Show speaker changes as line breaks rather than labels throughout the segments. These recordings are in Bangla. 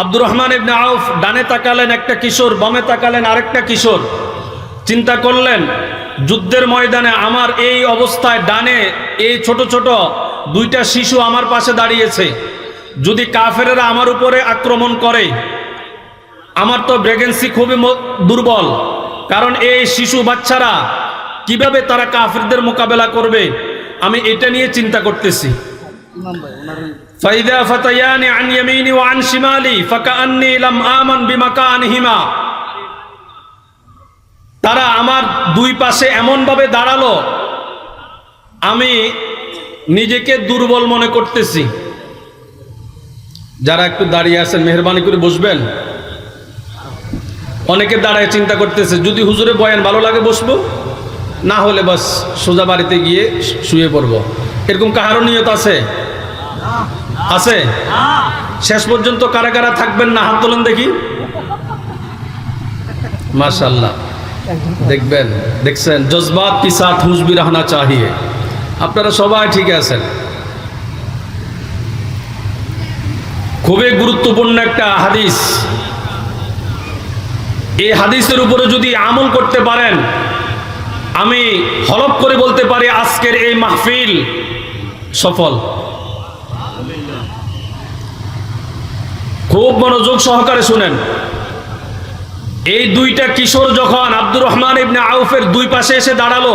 আব্দুর রহমান ইবনে আউফ ডানে তাকালেন, একটা কিশোর, বামে তাকালেন, আরেকটা কিশোর। চিন্তা করলেন, যুদ্ধের ময়দানে আমার এই অবস্থায় ডানে এই ছোট ছোট দুইটা শিশু আমার পাশে দাঁড়িয়েছে। যদি কাফেরেরা আমার উপরে আক্রমণ করে, আমার তো ব্রেগেন্সি খুবই দুর্বল। কারণ এই শিশু বাচ্চারা কীভাবে তারা কাফেরদের মোকাবেলা করবে, আমি এটা নিয়ে চিন্তা করতেছি। فإذا فتيان عن يميني وعن شمالي فكأني لم آمن بمكانهما তারা আমার দুই পাশে এমনভাবে দাঁড়ালো আমি নিজেকে দুর্বল মনে করতেছি যারা একটু দাঁড়িয়ে আছেন মেহরবানি করে বসবেন অনেকে দাঁড়ায় চিন্তা করতেছে যদি হুজুরে বয়ান ভালো লাগে বসবো না হলে বাস সোজা বাড়িতে গিয়ে শুয়ে পড়বো এরকম কাহারও নিয়ত আছে আছে? শেষ পর্যন্ত কারা কারা থাকবেন না? হাত তোলেন দেখি। মাশাল্লাহ দেখবেন, দেখছেন? জজবাত কি সাথ হুজবি রাহনা চাহিয়ে। আপনারা সবাই ঠিক আছেন। খুবই গুরুত্বপূর্ণ একটা হাদিস। এই হাদিসের উপরে যদি আমল করতে পারেন, আমি হলপ করে বলতে পারি আজকের এই মাহফিল সফল। খুব মনোযোগ সহকারে শুনেন। এই দুইটা কিশোর যখন আব্দুর রহমান ইবনে আউফের দুই পাশে এসে দাঁড়াল,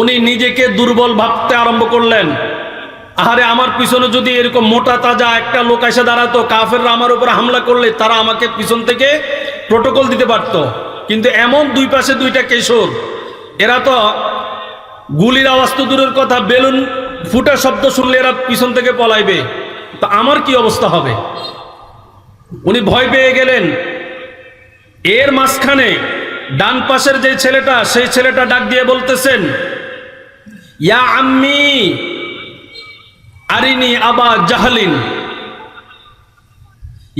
উনি নিজেকে দুর্বল ভাবতে আরম্ভ করলেন। আহারে, আমার পিছনে যদি এরকম মোটা তাজা একটা লোক এসে দাঁড়াতো, কাফেররা আমার উপর হামলা করলে তারা আমাকে পিছন থেকে প্রোটোকল দিতে পারত। কিন্তু এমন দুই পাশে দুইটা কিশোর, এরা তো গুলির আওয়াজ তো দূরের কথা, বেলুন ফুটা শব্দ শুনলে এরা পিছন থেকে পলাইবে। তা আমার কি অবস্থা হবে? উনি ভয় পেয়ে গেলেন। এর মাঝখানে ডান পাশের যে ছেলেটা, সেই ছেলেটা ডাক দিয়ে বলতেছেন, ইয়া আম্মি, আরিনি আবা জাহালিন।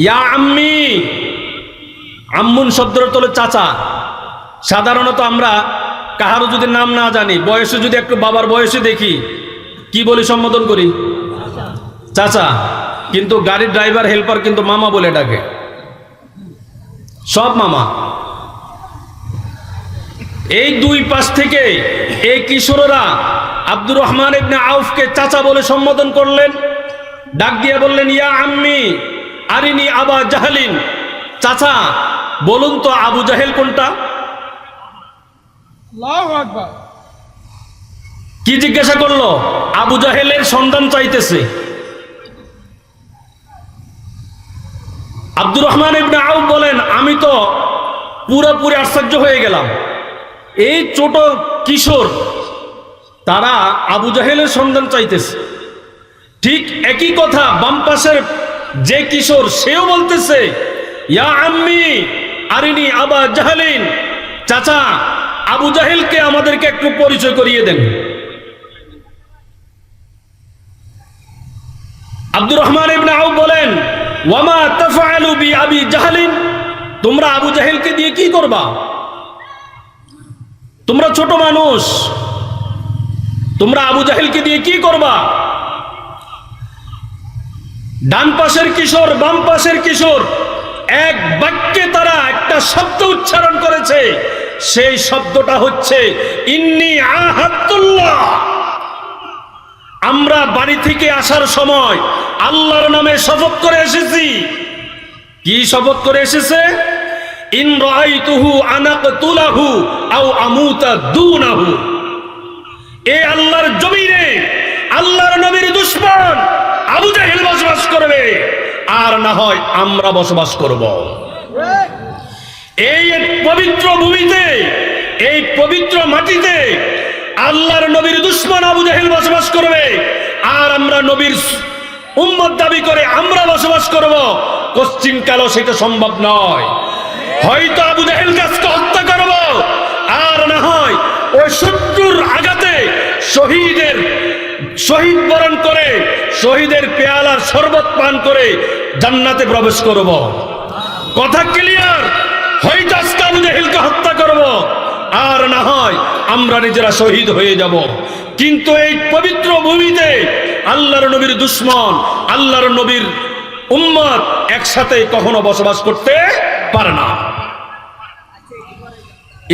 ইয়া আম্মি, আম্মুন শব্দটা তোলে চাচা। সাধারণত আমরা কাহারও যদি নাম না জানি, বয়সে যদি একটু বাবার বয়সে দেখি কি বলি সম্বোধন করি? চাচা, কিন্তু গাড়ির ড্রাইভার হেল্পার কিন্তু মামা বলে ডাকে। সব মামা। এই দুই পাশ থেকে এই কিশোররা আব্দুর রহমান ইবনে আউফকে চাচা বলে সম্বোধন করলেন। ডাক দিয়ে বললেন, ইয়া আম্মি, আরিনি আবা জাহালিন। চাচা, বলুন তো আবু জাহেল কোনটা?
আল্লাহু আকবার।
কি জিজ্ঞাসা করল? আবু জাহেলের সন্ধান চাইতেছে। আব্দুর রহমান ইবনে আউফ বলেন, আমি তো পুরোপুরি আশ্চর্য হয়ে গেলাম। এই ছোট কিশোর, তারা আবু জাহেলের সন্ধান চাইতেছে। ঠিক একই কথা, বাম পাশের যে কিশোর, সেও বলতেছে, ইয়া আম্মি, আরিনি আবা জাহালিন। চাচা, আবু জাহেলকে আমাদেরকে একটু পরিচয় করিয়ে দেন। আব্দুর রহমান ইবনে আউফ বলেন, ওয়ামা তাফআলু বি আবি জাহলিন? তোমরা আবু জাহেলকে দিয়ে কি করবা? তোমরা ছোট মানুষ। তোমরা আবু জাহেলকে দিয়ে কি করবা? ডান পাশের কিশোর, বাম পাশের কিশোর, এক বাক্যে তারা একটা শব্দ উচ্চারণ করেছে। সেই শব্দটা হচ্ছে, ইন্নি আহাতুল্লাহ আমরা বাড়ি থেকে আসার সময় আল্লাহর নামে শপথ করে এসেছি। কি শপথ করে এসেছে? আল্লাহর আল্লাহর বসবাস করবে, আর না হয় আমরা বসবাস করব। এই পবিত্র ভূমিতে, এই পবিত্র মাটিতে আল্লাহর নবীর দুশ্মন আবু জাহেল বসবাস করবে। আর আমরা নবীর উম্মত দাবি করে আমরা বসবাস করব। কশ্চিন কালো সেটা সম্ভব নয়। হয়তো আবু জাহেল গাছকে হত্যা করব। আর না হয় ওই শত্রুর আঘাতে শহীদের, শহীদ বরণ করে, শহীদের পেয়ালার শরবত পান করে জান্নাতে প্রবেশ করব। কথা ক্লিয়ার হয়তো আজকে আবু জাহেলকে হত্যা করব। আর না হয় আমরা নিজেরা শহীদ হয়ে যাব। কিন্তু এই পবিত্র ভূমিতে আল্লাহর নবীর দুশ্মন, আল্লাহর নবীর উম্মত একসাথে কখনো বসবাস করতে পারে না।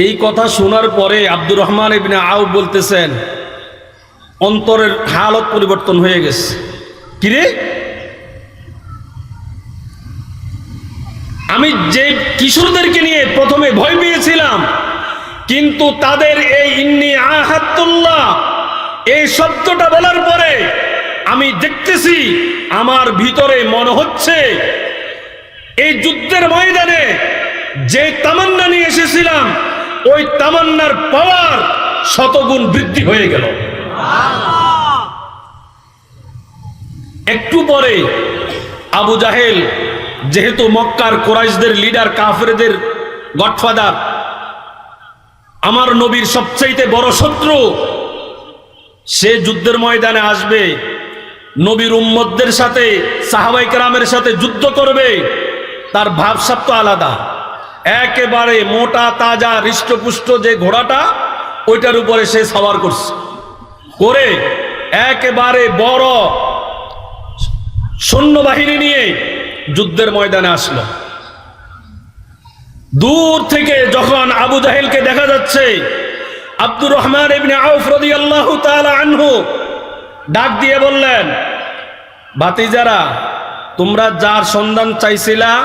এই কথা শোনার পরে আব্দুর রহমান ইবনে আউ বলতেছেন, অন্তরের হালত পরিবর্তন হয়ে গেছে। কিরে আমি যে কিশোরদেরকে নিয়ে প্রথমে ভয় পেয়েছিলাম কিন্তু তাদের এই ইন্নি আহাতুল্লাহ, এই শব্দটা বলার পরে আমি দেখতেছি আমার ভিতরে মনে হচ্ছে এই যুদ্ধের ময়দানে যে তামান্না নিয়ে এসেছিলাম, ওই তামান্নার পাওয়ার শতগুণ বৃদ্ধি হয়ে গেল। একটু পরে আবু জাহেল, যেহেতু মক্কার কোরাইশদের লিডার কাফেরদের গডফাদার আমার নবীর সবচাইতে বড় শত্রু, সে যুদ্ধের ময়দানে আসবে, নবীর উম্মতদের সাথে, সাহাবাই কেরামের সাথে যুদ্ধ করবে, তার ভাবসাব তো আলাদা। একেবারে মোটা, তাজা, হৃষ্টপুষ্ট যে ঘোড়াটা, ওইটার উপরে সে সওয়ার করছে। করে একেবারে বড় সৈন্যবাহিনী নিয়ে যুদ্ধের ময়দানে আসলো। দূর থেকে যখন আবু জাহেলকে দেখা যাচ্ছে, আব্দুর রহমান ইবনে আউফ রাদিয়াল্লাহু আনহু ডাক দিয়ে বললেন, ভাতিজারা, তোমরা যার সন্ধান চাইছিলা,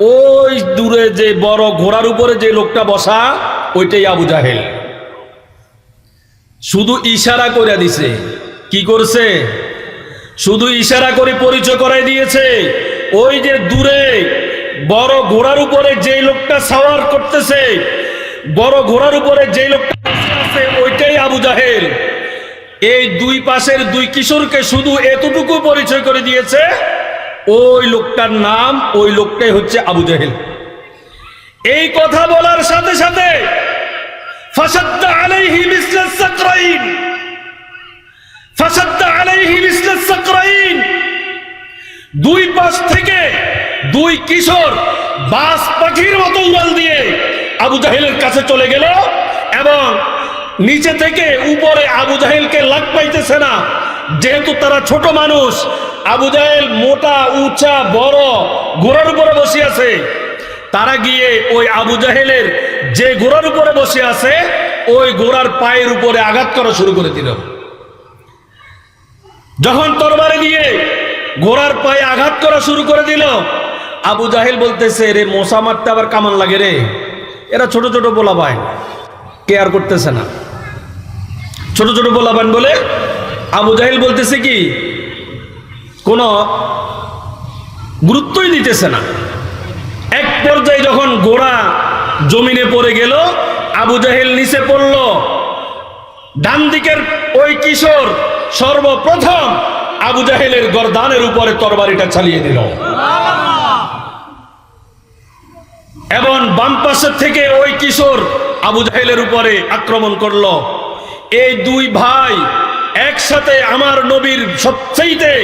ওই দূরে যে বড় ঘোড়ার উপরে যে লোকটা বসা, ওইটাই আবু জাহেল। শুধু ইশারা করে দিছে। কি করছে? শুধু ইশারা করে পরিচয় করাই দিয়েছে। ওই যে দূরে বড় ঘোড়ার উপরে যে লোকটা সাওয়ার করতেছে, বড় ঘোড়ার উপরে যে লোকটা আছে, ওইটাই আবু জাহেল। এই দুই পাশের দুই কিশোরকে শুধু এতটুকু পরিচয় করে দিয়েছে, ওই লোকটার নাম, ওই লোকটাই হচ্ছে আবু জাহেল। এই কথা বলার সাথে সাথে দুই পাশ থেকে দুই কিশোর বাস পাখির মতো উড়াল দিয়ে আবু জাহেলের কাছে চলে গেল এবং নিচে থেকে উপরে আবু জাহেলকে লাগ পাইতেছে না। যেহেতু তারা ছোট মানুষ, আবু জাহেল মোটা, উঁচা, বড়, ঘোড়ার উপরে বসে আছে। তারা গিয়ে ওই আবু জাহেলের যে ঘোড়ার উপরে বসে আছে, ওই ঘোড়ার পায়ের উপরে আঘাত করা শুরু করে দিল। যখন তরবারে দিয়ে ঘোড়ার পায়ে আঘাত করা শুরু করে দিল আবু জাহেল বলতেছে, রে, মশা মারতে আবার কামান লাগে রে? এরা ছোট ছোট পোলাবান কেয়ার করতেছে না। ছোট ছোট পোলাবান বলে, আবু জাহেল বলতেছে কি, কোনো গুরুত্বই দিতেছে না। এক পর্যায়ে যখন গোড়া জমিনে পড়ে গেল, আবু জাহেল নিচে পড়ল। ডান দিকের ওই কিশোর সর্বপ্রথম আবু জাহেলের গরদানের উপরে তরবারিটা চালিয়ে দিল। এবং বাম পাশের থেকে ওই কিশোর আবু জাহেলের উপরে আক্রমণ করল। এই দুই ভাই একসাথে আমার নবীর সবচেয়ে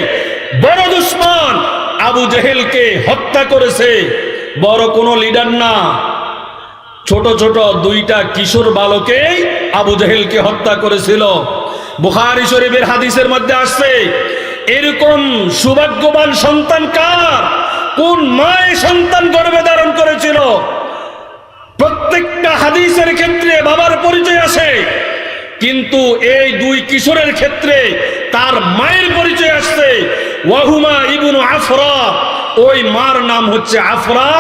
বড় দুশ্মন আবু জাহেলকে হত্যা করেছে। বড় কোনো লিডার না। ছোট ছোট দুইটা কিশোর বালকেই আবু জাহেলকে হত্যা করেছিল। বুখারি শরীফের হাদিসের মধ্যে আসছে, এরকম সৌভাগ্যবান সন্তান কার? কোন মায় সন্তান গর্ভে ধারণ করেছিল? প্রত্যেকটা হাদিসের ক্ষেত্রে বাবার পরিচয় আসে কিন্তু এই দুই কিশোরের ক্ষেত্রে তার মায়ের পরিচয় আসছে। ওয়াহুমা ইবনু আফরা, ওই মার নাম হচ্ছে আফরা।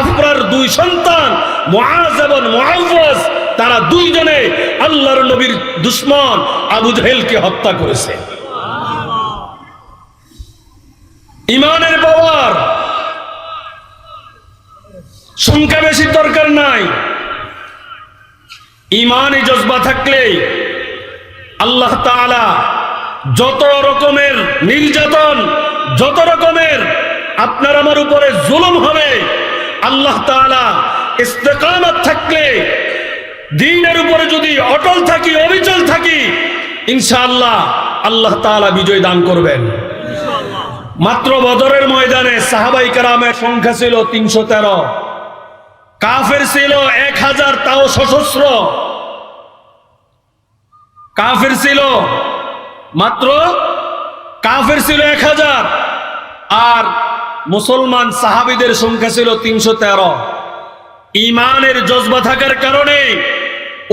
আফরার দুই সন্তান, মুআজ এবং মুআওয়াজ, তারা দুইজনে আল্লাহর নবীর দুশ্মন আবু হত্যা করেছে। ইমানের পাওয়ার সংখ্যা বেশি দরকার নাই। ইমানই জজবা থাকলে আল্লাহ তাআলা যত রকমের নির্যাতন, যত রকমের আপনার আমার উপরে জুলুম হবে, আল্লাহ তাআলা ইস্তেকামত থাকলে, দিনের উপরে যদি অটল থাকি, অবিচল থাকি, ইনশাআল্লাহ আল্লাহ তাআলা বিজয় দান করবেন। মাত্র বদরের ময়দানে সাহাবাই কারামের সংখ্যা ছিল তিনশো তেরো। কাফের ছিল এক হাজার, তাও সশস্ত্র। কাফের ছিল মাত্র, কাফের ছিল এক হাজার। আর মুসলমান সাহাবিদের সংখ্যা ছিল তিনশো তেরো। ইমানের জজবা থাকার কারণে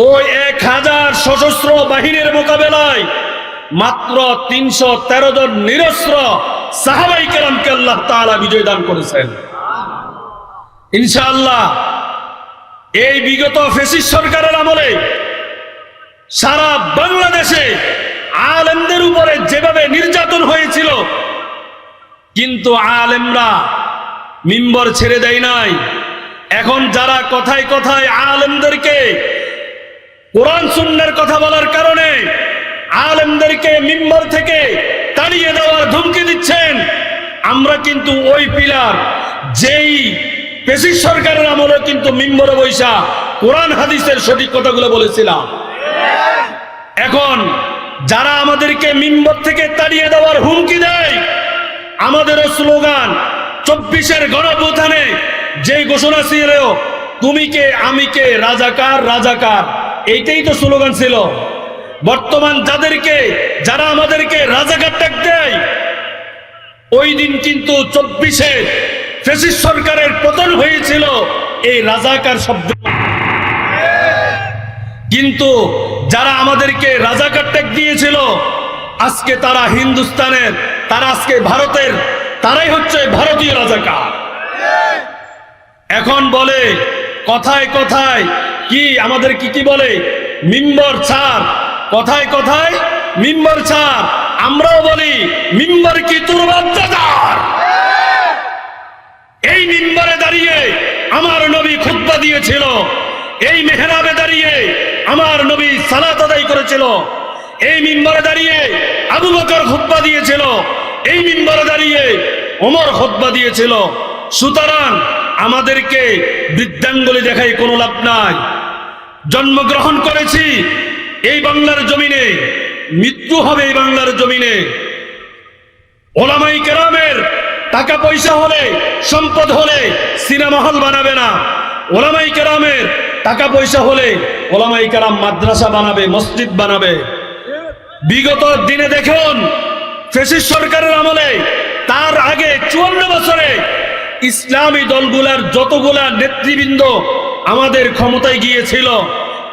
ওই এক হাজার সশস্ত্র বাহিনীর মোকাবেলায় মাত্র তিনশো তেরো জন নিরস্ত্র সাহাবাই কেরামকে আল্লাহ তালা বিজয় দান করেছেন। ইনশাআল্লাহ এই বিগত ফেসিস সরকারের আমলে সারা বাংলাদেশে আলেমদের উপরে যেভাবে নির্যাতন হয়েছিল, কিন্তু আলেমরা মিম্বর ছেড়ে দেয় নাই। এখন যারা কথায় কথায় আলেমদেরকে কোরআন সুন্নার কথা বলার কারণে আলেমদেরকে মিম্বর থেকে তাড়িয়ে দেওয়ার ধমকি দিচ্ছেন, আমরা কিন্তু ওই পিলার যেই পেশি সরকারের আমলে কিন্তু মিম্বরে বৈশা কোরআন, হাদিসের সঠিক কথাগুলো বলেছিলাম। এখন যারা আমাদেরকে মিম্বর থেকে তাড়িয়ে দেওয়ার হুমকি দেয়, আমাদেরও স্লোগান, চব্বিশের গণপ্রধানে যে ঘোষণা ছিল, তুমি কে, আমি কে, রাজাকার রাজাকার, এইটাই তো স্লোগান ছিল। বর্তমান যাদেরকে, যারা আমাদেরকে রাজাকার ট্যাগ দেয়, ওই দিন কিন্তু চব্বিশে ফেসিস সরকারের পতন হয়েছিল, এই রাজাকার শব্দ। কিন্তু যারা আমাদেরকে রাজাকার ট্যাগ দিয়েছিল, আজকে তারা হিন্দুস্তানের, তারা আজকে ভারতের, তারাই হচ্ছে ভারতীয় রাজাকার। এখন বলে, কথায় কথায় কি আমাদের কি কি বলে? মিম্বর ছাড়। কথায় কথায় মিম্বর ছাড়। আমরাও বলি মিম্বর কি তোর বাচ্চাদার এই মিম্বারে দাঁড়িয়ে আমার নবী খুতবা দিয়েছিল। এই মেহরাবে দাঁড়িয়ে আমার নবী সালাত আদায় করেছিল। এই মিম্বারে দাঁড়িয়ে আবু বকর খুতবা দিয়েছিল। এই মিম্বারে দাঁড়িয়ে ওমর খুতবা দিয়েছিল। সুতরাং আমাদেরকে বৃদ্ধাঙ্গুলি দেখাই কোনো লাভ নাই। জন্মগ্রহণ করেছি এই বাংলার জমিনে, মৃত্যু হবে এই বাংলার জমিনে। ওলামাই কেরামের টাকা পয়সা হলে, সম্পদ হলে সিনেমা হল বানাবে না। ওলামাই কেরামের টাকা পয়সা হলে ওলামাই কেরাম মাদ্রাসা বানাবে, মসজিদ বানাবে। বিগত দিনে দেখুন, ফেসিস সরকারের আমলে তার আগে চুয়ান্ন বছরে ইসলামী দলগুলার যতগুলা নেতৃবৃন্দ আমাদের ক্ষমতায় গিয়েছিল,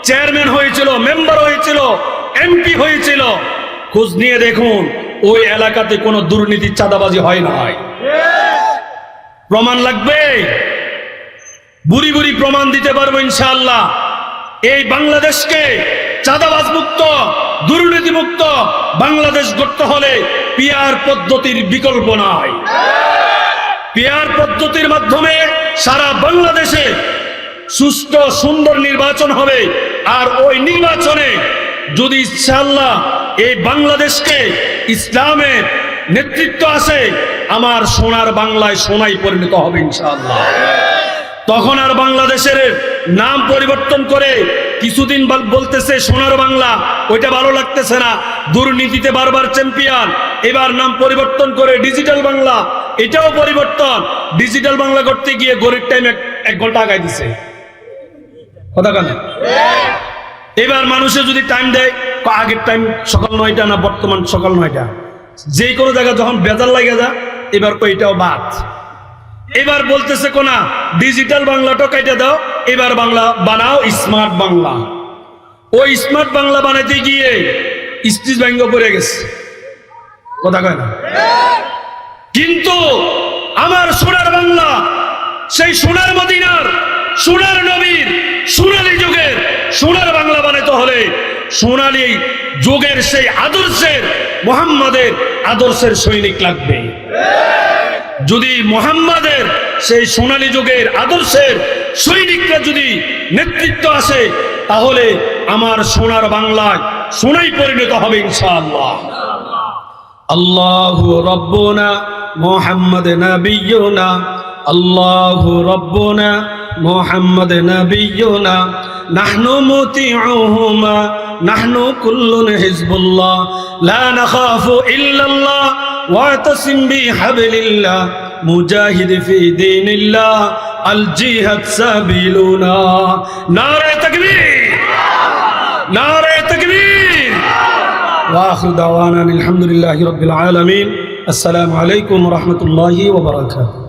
চেয়ারম্যান হয়েছিল, মেম্বার হয়েছিল, এমপি হয়েছিল, খোঁজ নিয়ে দেখুন ওই এলাকাতে কোনো দুর্নীতি চাঁদাবাজি হয় না। হয় প্রমাণ লাগবে? বুড়ি বুড়ি প্রমাণ দিতে পারব ইনশাআল্লাহ। এই বাংলাদেশকে চাঁদাবাজ মুক্ত দুর্নীতি মুক্ত বাংলাদেশ গড়তে হলে পিয়ার পদ্ধতির বিকল্প নাই। পিয়ার পদ্ধতির মাধ্যমে সারা বাংলাদেশে সুস্থ সুন্দর নির্বাচন হবে। আর ওই নির্বাচনে যদি ইনশাআল্লাহ এই বাংলাদেশকে ইসলামের নেতৃত্ব আছে, আমার সোনার বাংলায় সোনাই পরিণত হবে ইনশাআল্লাহ। তখন আর বাংলাদেশের নাম পরিবর্তন করে কিছুদিন বলতেছে সোনার বাংলা, ওইটা ভালো লাগতেছে না। দুর্নীতিতে বারবার চ্যাম্পিয়ন এবার নাম পরিবর্তন করে ডিজিটাল বাংলা, এটাও পরিবর্তন। ডিজিটাল বাংলা করতে গিয়ে গরিব টাইম এক ঘণ্টা আগায় দিছে। কথা কেন এবার মানুষে যদি টাইম দেয় আগের টাইম সকাল নয়টা না বর্তমান সকাল নয়টা? যে কোনো জায়গায় যখন বেজার লাগে যা, এবার ওইটাও বাদ। এবার বলতেছে কোনা ডিজিটাল বাংলাটা কেটে দাও, এবার বাংলা বানাও স্মার্ট বাংলা। ওই স্মার্ট বাংলা বানাতে গিয়ে স্টিচ ব্যঙ্গ পড়ে গেছে। কথা কয় না? কিন্তু আমার সোনার বাংলা, সেই সোনার মদিনার, সোনার নবীর, সোনালী যুগের সোনার হলে সোনালী যুগের সেই আদর্শের, মোহাম্মদের আদর্শের সৈনিক লাগবে। যদি মোহাম্মদের সেই সোনালী যুগের আদর্শের সৈনিকরা যদি নেতৃত্ব আসে, তাহলে আমার সোনার বাংলায় সোনাই পরিণত হবে ইনশাআল্লাহ। আল্লাহু রব্বনা মোহাম্মদ নবিয়না আল্লাহু রব্বনা মোহাম্মদ নবিয়না نحن مطيعهما نحن كل حزب الله. لا نخاف إلا الله واعتصم بحبل الله. مجاهد في دين الله الجهاد سبيلنا. نار تكبير نار تكبير وآخر دعوانا الحمد لله رب العالمين. السلام عليكم ورحمة الله وبركاته.